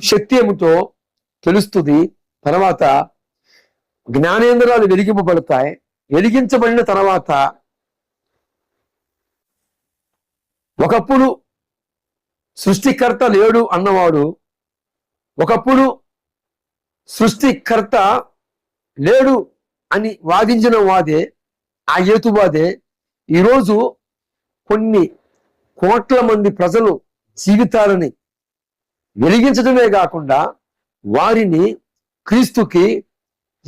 శక్తి ఏమిటో తెలుస్తుంది. తర్వాత జ్ఞానేంద్రాలు వెలిగింపబడతాయి. వెలిగించబడిన తర్వాత ఒకప్పుడు సృష్టికర్త లేడు అన్నవాడు. ఒకప్పుడు సృష్టికర్త లేడు అని వాదించిన వాదే ఆ హేతువాదే ఈరోజు కొన్ని కోట్ల మంది ప్రజలు జీవితాలని వెలిగించడమే కాకుండా వారిని క్రీస్తుకి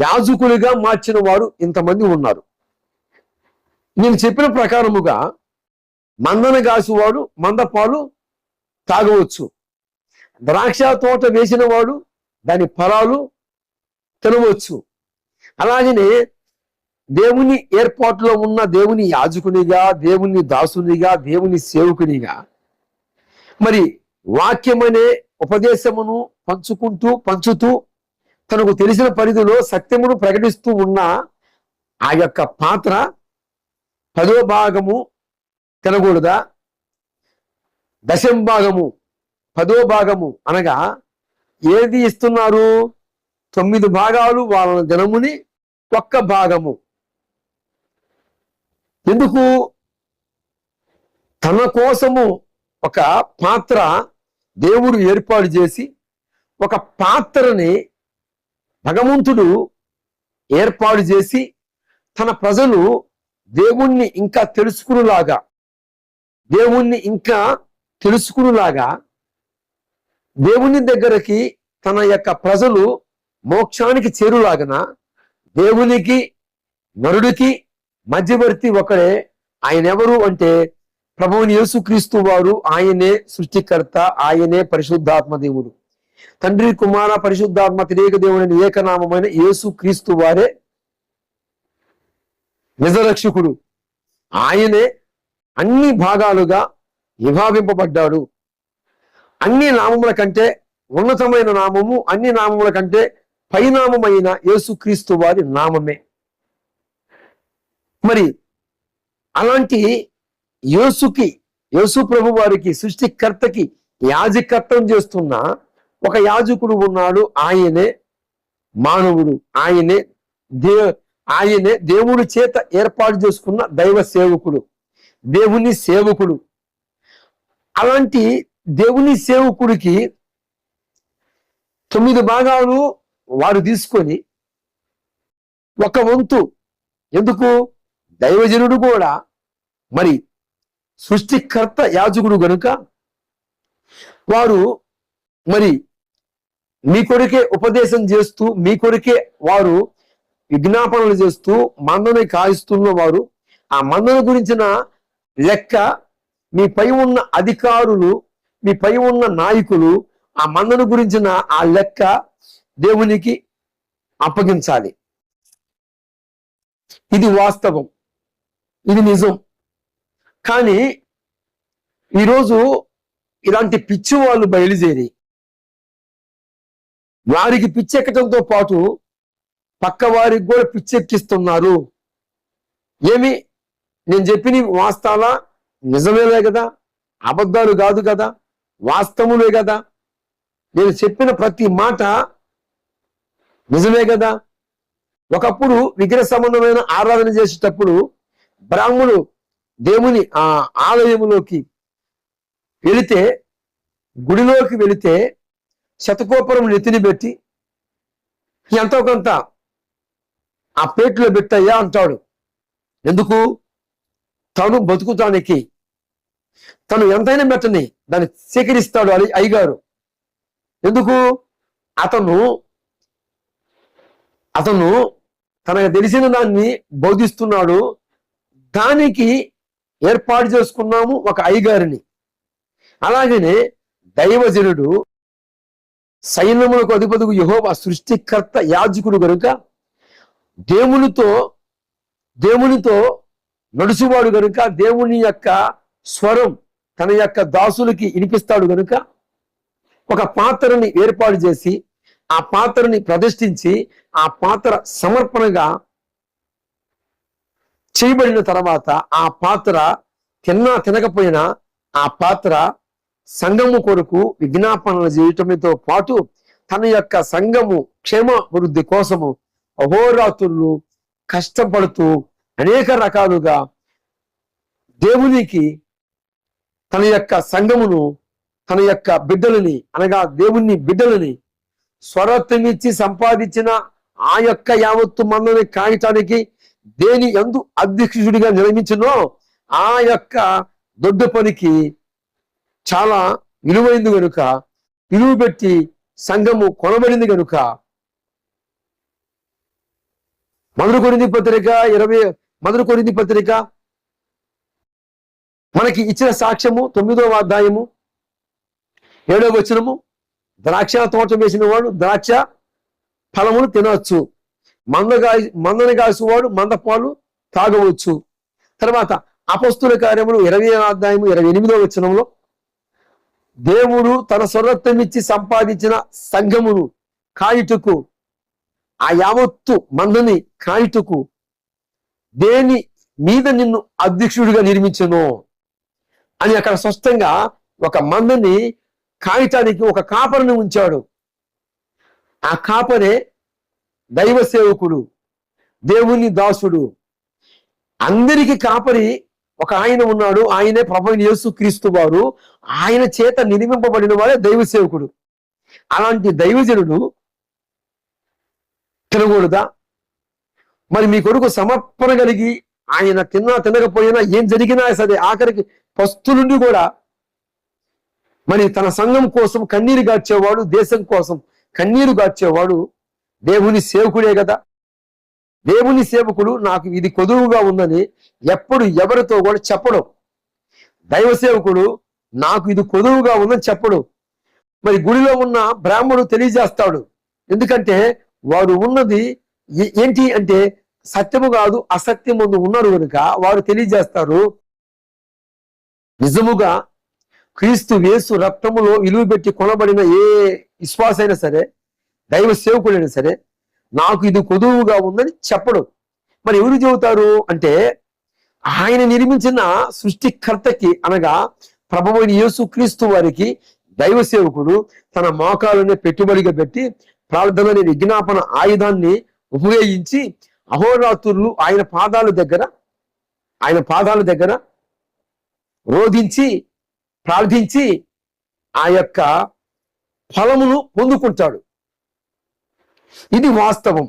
యాజకులుగా మార్చిన వారు ఇంతమంది ఉన్నారు. నేను చెప్పిన ప్రకారముగా మందన కాసువాడు మందపాలు తాగవచ్చు. ద్రాక్ష తోట వేసిన వాడు దాని ఫలాలు తినవచ్చు. అలాగనే దేవుని ఏర్పాటులో ఉన్న దేవుని యాజకునిగా దేవుని దాసునిగా దేవుని సేవకునిగా మరి వాక్యమనే ఉపదేశమును పంచుకుంటూ పంచుతూ తనకు తెలిసిన పరిధిలో సత్యమును ప్రకటిస్తూ ఉన్న ఆ యొక్క పాత్ర పదో భాగము తినకూడదా? దశం భాగము పదో భాగము అనగా ఏది ఇస్తున్నారు? తొమ్మిది భాగాలు వాళ్ళ దినముని ఒక్క భాగము. ఎందుకు? తన కోసము ఒక పాత్ర దేవుడు ఏర్పాటు చేసి ఒక పాత్రని భగవంతుడు ఏర్పాటు చేసి తన ప్రజలు దేవుణ్ణి ఇంకా తెలుసుకునేలాగా దేవుణ్ణి ఇంకా తెలుసుకునేలాగా దేవుని దగ్గరకి తన యొక్క ప్రజలు మోక్షానికి చేరులాగన దేవునికి నరుడికి మధ్యవర్తి ఒకడే. ఆయన ఎవరు అంటే ప్రభువుని యేసుక్రీస్తు వారు ఆయనే సృష్టికర్త ఆయనే పరిశుద్ధాత్మ దేవుడు. తండ్రి కుమార పరిశుద్ధాత్మ తిరేక దేవుడైన ఏకనామమైన యేసు క్రీస్తు వారే నిజరక్షకుడు. ఆయనే అన్ని భాగాలుగా విభావింపబడ్డాడు అన్ని నామముల కంటే ఉన్నతమైన నామము అన్ని నామముల కంటే పైనామమైన యేసుక్రీస్తు వారి నామమే. మరి అలాంటి యేసుకి యేసు ప్రభు వారికి సృష్టికర్తకి యాజకత్వం చేస్తున్న ఒక యాజకుడు ఉన్నాడు. ఆయనే మానవుడు. ఆయనే దే ఆయనే దేవుడి చేత ఏర్పాటు చేసుకున్న దైవ సేవకుడు. దేవుని సేవకుడు. అలాంటి దేవుని సేవకుడికి తొమ్మిది భాగాలు వారు తీసుకొని ఒక వంతు. ఎందుకు? దైవజనుడు కూడా. మరి సృష్టికర్త యాజకుడు గనుక వారు మరి మీ కొరికే ఉపదేశం చేస్తూ మీ కొరికే వారు విజ్ఞాపనలు చేస్తూ మందని కాయిస్తున్న వారు ఆ మందన గురించిన లెక్క మీ పై ఉన్న అధికారులు మీ పై ఉన్న నాయకులు ఆ మందను గురించిన ఆ లెక్క దేవునికి అప్పగించాలి. ఇది వాస్తవం. ఇది నిజం. కానీ ఈరోజు ఇలాంటి పిచ్చి వాళ్ళు బయలుదేరి వారికి పిచ్చెక్కడంతో పాటు పక్క వారికి కూడా పిచ్చెక్కిస్తున్నారు. ఏమి? నేను చెప్పిన వాస్తవాలా నిజమేలే కదా. అబద్ధాలు కాదు కదా. వాస్తవములే కదా. నేను చెప్పిన ప్రతి మాట నిజమే కదా. ఒకప్పుడు విగ్రహ సంబంధమైన ఆరాధన చేసేటప్పుడు బ్రాహ్మణుడు దేవుని ఆ ఆలయములోకి వెళితే గుడిలోకి వెళితే శతకోపురం నెత్తిని పెట్టి ఎంతో కొంత ఆ పేట్లో పెట్టయ్యా అంటాడు. ఎందుకు? తను బతుకుతానికి. తను ఎంతైనా పెట్టని దాన్ని సేకరిస్తాడు అని అయ్యగారు. ఎందుకు? అతను అతను తనకు తెలిసిన దాన్ని బోధిస్తున్నాడు. దానికి ఏర్పాటు చేసుకున్నాము ఒక అయ్యగారిని అలాగనే దైవజనుడు సైన్యములకు అధిపతుకు యహోవ సృష్టికర్త యాజకుడు కనుక దేవునితో దేవునితో నడుచువాడు కనుక దేవుని యొక్క స్వరం తన యొక్క దాసులకి వినిపిస్తాడు కనుక ఒక పాత్రని ఏర్పాటు చేసి ఆ పాత్రని ప్రదర్శించి ఆ పాత్ర సమర్పణగా చేయబడిన తర్వాత ఆ పాత్ర తిన్నా తినకపోయినా ఆ పాత్ర సంఘము కొరకు విజ్ఞాపనలు చేయటంతో పాటు తన యొక్క సంఘము క్షేమ వృద్ధి కోసము అహోరాత్రులు కష్టపడుతూ అనేక రకాలుగా దేవునికి తన యొక్క సంఘమును తన యొక్క బిడ్డలని అనగా దేవుని బిడ్డలని స్వరత్వమిచ్చి సంపాదించిన ఆ యొక్క యావత్తు మందని కాయటానికి దేని ఎందు అధ్యక్షుడిగా నిర్మించినో ఆ యొక్క దొడ్డ పనికి చాలా విలువైంది కనుక విలువ పెట్టి సంఘము కొనబడింది కనుక మధుర కొరింది పత్రిక ఇరవై మధుర కొరింది పత్రిక మనకి ఇచ్చిన సాక్ష్యము తొమ్మిదవ అధ్యాయము ఏడవ వచనము ద్రాక్ష తోట వేసిన వాడు ద్రాక్ష ఫలమును తినవచ్చు. మందగా మందని కాసువాడు మందపాలు తాగవచ్చు. తర్వాత అపస్తుల కార్యములు ఇరవై అధ్యాయము ఇరవై ఎనిమిదో వచనంలో దేవుడు తన స్వరత్వం ఇచ్చి సంపాదించిన సంఘమును కాయుటకు ఆ యావత్తు మందని కాయుటకు దేని మీద నిన్ను అధ్యక్షుడిగా నిర్మించను? అని అక్కడ స్పష్టంగా ఒక మందని కాయటానికి ఒక కాపరిని ఉంచాడు. ఆ కాపరే దైవ సేవకుడు దేవుని దాసుడు. అందరికి కాపరి ఒక ఆయన ఉన్నాడు ఆయనే ప్రభు యేసు క్రీస్తు వారు. ఆయన చేత నిర్మింపబడిన వాడే దైవ సేవకుడు. అలాంటి దైవజనుడు తినకూడదా? మరి మీ కొడుకు సమర్పణ కలిగి ఆయన తిన్నా తినకపోయినా ఏం జరిగినా సరే ఆఖరికి పస్తులుండి కూడా మరి తన సంఘం కోసం కన్నీరు గార్చేవాడు దేశం కోసం కన్నీరు గార్చేవాడు దేవుని సేవకుడే కదా. దేవుని సేవకుడు నాకు ఇది కొదువుగా ఉందని ఎప్పుడు ఎవరితో కూడా చెప్పడం. దైవ సేవకుడు నాకు ఇది కొదువుగా ఉందని చెప్పడు. మరి గుడిలో ఉన్న బ్రాహ్మణుడు తెలియజేస్తాడు. ఎందుకంటే వారు ఉన్నది ఏంటి అంటే సత్యము కాదు అసత్యం ముందు ఉన్నారు కనుక వారు తెలియజేస్తారు. నిజముగా క్రీస్తు వేసు రక్తములో విలువ పెట్టి కొనబడిన ఏ విశ్వాసైనా సరే దైవ సేవకుడైనా సరే నాకు ఇది కొదువుగా ఉందని చెప్పడు. మరి ఎవరు చెబుతారు అంటే ఆయన నిర్మించిన సృష్టికర్తకి అనగా ప్రభువైన యేసు క్రీస్తు వారికి దైవ సేవకుడు తన మోకాలనే పెట్టుబడిగా పెట్టి ప్రార్థన అనే విజ్ఞాపన ఆయుధాన్ని ఉపయోగించి అహోరాత్రులు ఆయన పాదాల దగ్గర ఆయన పాదాల దగ్గర రోధించి ప్రార్థించి ఆ యొక్క ఫలమును పొందుకుంటాడు. ఇది వాస్తవం.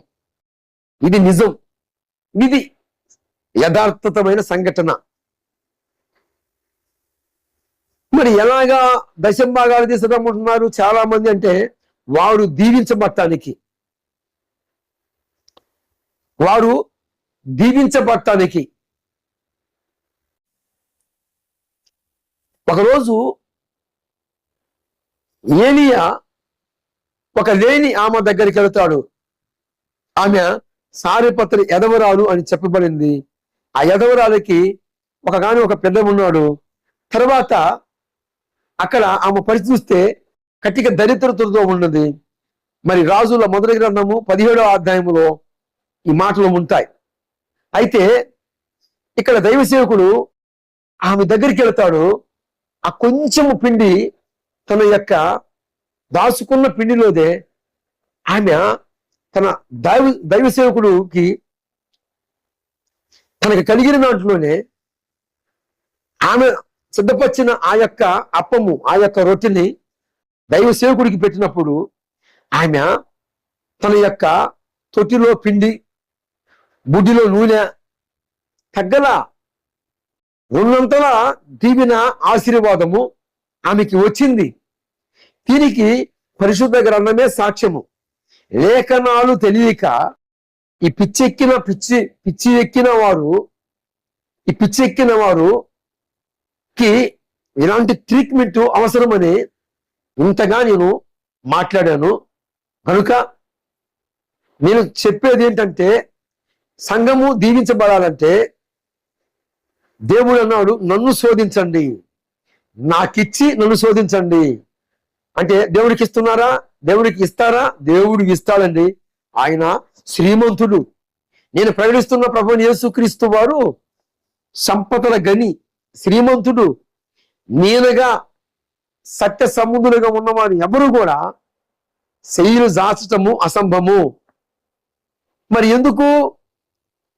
ఇది నిజం. ఇది యథార్థతమైన సంఘటన. మరి ఎలాగా దశంభాగాలు తీసుకుంటున్నారు చాలా మంది అంటే వారు దీవించబట్టానికి వారు దీవించబట్టానికి ఒకరోజు ఏలియా ఒక లేని ఆమె దగ్గరికి వెళ్తాడు. ఆమె సారిపత్రి ఎదవరాలు అని చెప్పబడింది. ఆ ఎదవరాలకి ఒక గాని ఒక పెద్ద ఉన్నాడు. తర్వాత అక్కడ ఆమె పరిస్థితి కటిక దరిద్రతతో ఉన్నది. మరి రాజుల మొదటి గ్రంథము పదిహేడవ అధ్యాయంలో ఈ మాటలు ఉంటాయి. అయితే ఇక్కడ దైవ సేవకుడు ఆమె దగ్గరికి వెళ్తాడు. ఆ కొంచెము పిండి తన యొక్క దాచుకున్న పిండిలోదే ఆమె తన దైవ దైవ సేవకుడికి తనకు కలిగిన దాంట్లోనే ఆమె సిద్ధపరిచిన ఆ యొక్క అప్పము ఆ యొక్క రొట్టెని దైవ సేవకుడికి పెట్టినప్పుడు ఆమె తన యొక్క తొట్టిలో పిండి బుడ్డిలో నూనె తగ్గల ఉన్నంతలా దీవిన ఆశీర్వాదము ఆమెకి వచ్చింది. దీనికి పరిశుద్ధ గ్రంథమే సాక్ష్యము. లేఖనాలు తెలియక ఈ పిచ్చెక్కిన పిచ్చి పిచ్చి ఎక్కిన వారు ఈ పిచ్చి ఎక్కిన వారు కి ఇలాంటి ట్రీట్మెంట్ అవసరమని ఇంతగా నేను మాట్లాడాను. కనుక నేను చెప్పేది ఏంటంటే సంఘము దీవించబడాలంటే దేవుడు అన్నాడు నన్ను శోధించండి. నాకిచ్చి నన్ను శోధించండి. అంటే దేవుడికి ఇస్తున్నారా? దేవుడికి ఇస్తారా? దేవుడికి ఇస్తాడండి. ఆయన శ్రీమంతుడు. నేను ప్రకటిస్తున్న ప్రభు యేసుక్రీస్తు వారు సంపదల గని శ్రీమంతుడు. నేనుగా సత్య సముద్రులుగా ఉన్నవారు ఎవరు కూడా శైలు జాచటము అసంభము. మరి ఎందుకు?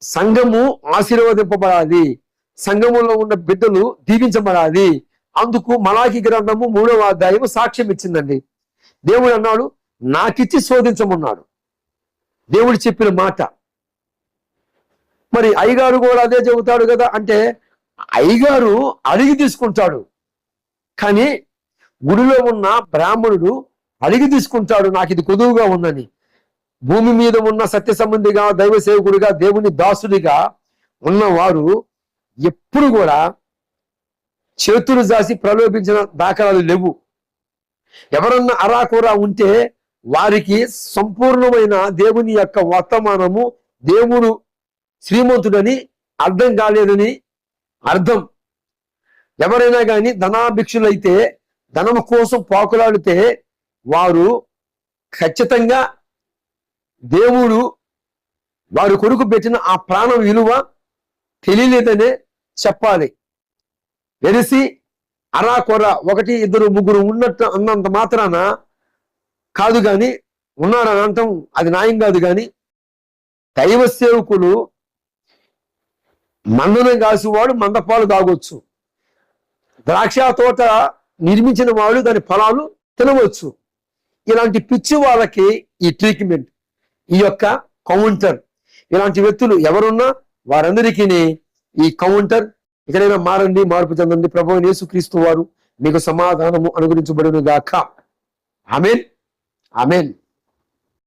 సంఘము ఆశీర్వదింపబడాలి. సంఘములో ఉన్న బిడ్డలు దీవించబడాలి. అందుకు మలాకి గ్రంథము మూడవ అధ్యాయము సాక్ష్యం ఇచ్చిందండి. దేవుడు అన్నాడు నాకిచ్చి శోధించమన్నాడు. దేవుడు చెప్పిన మాట. మరి అయ్యగారు కూడా అదే చెబుతాడు కదా అంటే అయ్యగారు అడిగి తీసుకుంటాడు. కానీ గుడిలో ఉన్న బ్రాహ్మణుడు అడిగి తీసుకుంటాడు నాకు ఇది కొదువుగా ఉందని. భూమి మీద ఉన్న సత్య సంబంధిగా దైవ సేవకుడిగా దేవుని దాసుడిగా ఉన్నవారు ఎప్పుడు కూడా చేతులు జాసి ప్రలోభించిన దాఖలాలు లేవు. ఎవరన్నా అరాకురా ఉంటే వారికి సంపూర్ణమైన దేవుని యొక్క వర్తమానము దేవుడు శ్రీమంతుడని అర్థం కాలేదని అర్థం. ఎవరైనా కానీ ధనాభిక్షులైతే ధనం కోసం పాకులాడితే వారు ఖచ్చితంగా దేవుడు వారి కొడుకు పెట్టిన ఆ ప్రాణం విలువ తెలియలేదనే చెప్పాలి. వెలిసి అరాకొర ఒకటి ఇద్దరు ముగ్గురు ఉన్నట్టు అన్నంత మాత్రాన కాదు కానీ ఉన్నారని అంటాం. అది న్యాయం కాదు కానీ దైవ సేవకులు మందను కాసేవాడు మందపాలు తాగొచ్చు. ద్రాక్ష తోట నిర్మించిన వాళ్ళు దాని ఫలాలు తినవచ్చు. ఇలాంటి పిచ్చి వాళ్ళకి ఈ ట్రీట్మెంట్ ఈ యొక్క కౌంటర్ ఇలాంటి వ్యక్తులు ఎవరున్నా వారందరికీ ఈ కౌంటర్ ఇకనైనా మారండి మార్పు చెందండి. ప్రభు యేసుక్రీస్తు వారు మీకు సమాధానము అనుగురించబడిన గాక ఆమెన్. ఆమెన్.